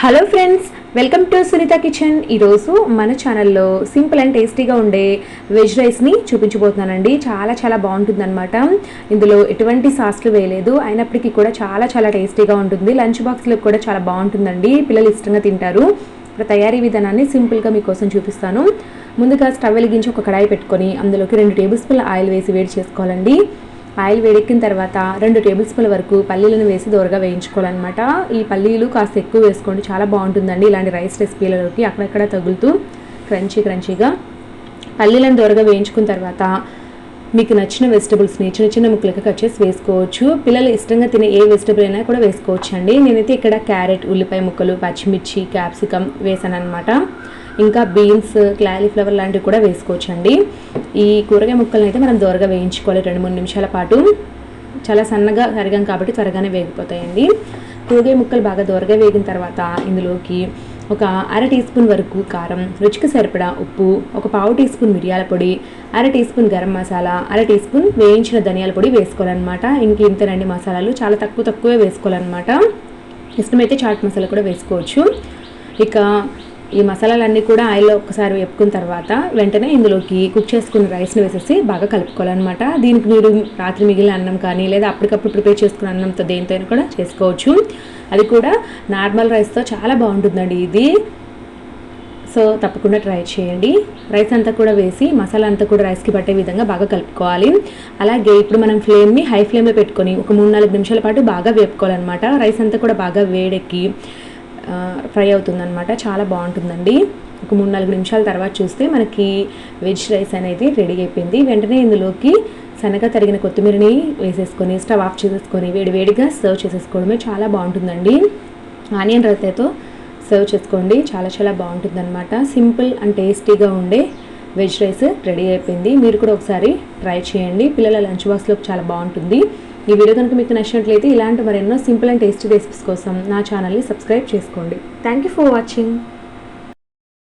Hello friends welcome to Sunitha kitchen ఈరోజు మన ఛానల్లో సింపుల్ అండ్ టేస్టీగా ఉండే వెజ్ రైస్ని చూపించబోతున్నానండి. చాలా చాలా బాగుంటుందన్నమాట. ఇందులో ఎటువంటి సాస్లు వేయలేదు. అయినప్పటికీ కూడా చాలా చాలా టేస్టీగా ఉంటుంది. లంచ్ బాక్స్లో కూడా చాలా బాగుంటుందండి. పిల్లలు ఇష్టంగా తింటారు. ఇప్పుడు తయారీ విధానాన్ని సింపుల్గా మీకోసం చూపిస్తాను. ముందుగా స్టవ్ వెలిగించి ఒక కడాయి పెట్టుకొని అందులోకి రెండు టేబుల్ స్పూన్ల ఆయిల్ వేసి వేడి చేసుకోవాలండి. ఆయిల్ వేడెక్కిన తర్వాత రెండు టేబుల్ స్పూన్ల వరకు పల్లీలను వేసి దోరగా వేయించుకోవాలన్నమాట. ఈ పల్లీలు కాస్త ఎక్కువ వేసుకోండి చాలా బాగుంటుందండి ఇలాంటి రైస్ రెసిపీలలోకి అక్కడక్కడ తగులుతూ క్రంచీ క్రంచీగా. పల్లీలను దోరగా వేయించుకున్న తర్వాత మీకు నచ్చిన వెజిటబుల్స్ని చిన్న చిన్న ముక్కలుగా కట్ చేసి వేసుకోవచ్చు. పిల్లలు ఇష్టంగా తినే ఏ వెజిటబుల్ అయినా కూడా వేసుకోవచ్చు అండి నేనైతే ఇక్కడ క్యారెట్ ఉల్లిపాయ ముక్కలు పచ్చిమిర్చి క్యాప్సికమ్ వేసాను అనమాట ఇంకా బీన్స్ క్లాలీఫ్లవర్ లాంటివి కూడా వేసుకోవచ్చు అండి ఈ కూరగాయ ముక్కలను అయితే మనం దూరగా వేయించుకోవాలి రెండు మూడు నిమిషాల పాటు. చాలా సన్నగా కరిగాం కాబట్టి త్వరగానే వేగిపోతాయండి. కూరగాయ ముక్కలు బాగా దూరగా వేగిన తర్వాత ఇందులోకి ఒక అర టీ స్పూన్ వరకు కారం రుచికి సరిపడా ఉప్పు ఒక పావు టీ స్పూన్ మిరియాల పొడి అర టీ స్పూన్ గరం మసాలా అర టీ స్పూన్ వేయించిన ధనియాల పొడి వేసుకోవాలన్నమాట. ఇంక ఇంతనండి మసాలాలు. చాలా తక్కువ తక్కువే వేసుకోవాలన్నమాట. ఇష్టమైతే చాట్ మసాలా కూడా వేసుకోవచ్చు. ఇక ఈ మసాలాలన్నీ కూడా ఆయిల్లో ఒక్కసారి వేపుకున్న తర్వాత వెంటనే ఇందులోకి కుక్ చేసుకున్న రైస్ని వేసేసి బాగా కలుపుకోవాలన్నమాట. దీనికి మీరు రాత్రి మిగిలిన అన్నం కానీ లేదా అప్పటికప్పుడు ప్రిపేర్ చేసుకున్న అన్నంతో దేనితో కూడా చేసుకోవచ్చు. అది కూడా నార్మల్ రైస్తో చాలా బాగుంటుందండి ఇది. సో తప్పకుండా ట్రై చేయండి. రైస్ అంతా కూడా వేసి మసాలా అంతా కూడా రైస్కి పట్టే విధంగా బాగా కలుపుకోవాలి. అలాగే ఇప్పుడు మనం ఫ్లేమ్ని హై ఫ్లేమ్లో పెట్టుకొని ఒక మూడు నాలుగు నిమిషాల పాటు బాగా వేపుకోవాలన్నమాట. రైస్ అంతా కూడా బాగా వేడెక్కి ఫ్రై అవుతుందనమాట చాలా బాగుంటుందండి. ఒక మూడు నాలుగు నిమిషాల తర్వాత చూస్తే మనకి వెజ్ రైస్ అనేది రెడీ అయిపోయింది. వెంటనే ఇందులోకి సన్నగా తరిగిన కొత్తిమీరని వేసేసుకొని స్టవ్ ఆఫ్ చేసేసుకొని వేడివేడిగా సర్వ్ చేసేసుకోవడమే చాలా బాగుంటుందండి. ఆనియన్ రైతాతో సర్వ్ చేసుకోండి. చాలా చాలా బాగుంటుందన్నమాట. సింపుల్ అండ్ టేస్టీగా ఉండే వెజ్ రైస్ రెడీ అయిపోయింది. మీరు కూడా ఒకసారి ట్రై చేయండి. పిల్లల లంచ్ బాక్స్లోకి చాలా బాగుంటుంది. ఈ వీడియో కనుక మీకు నచ్చినట్లయితే ఇలాంటి మరెన్నో సింపుల్ అండ్ టేస్టీ రెసిపీస్ కోసం నా ఛానల్ని సబ్స్క్రైబ్ చేసుకోండి. Thank you for watching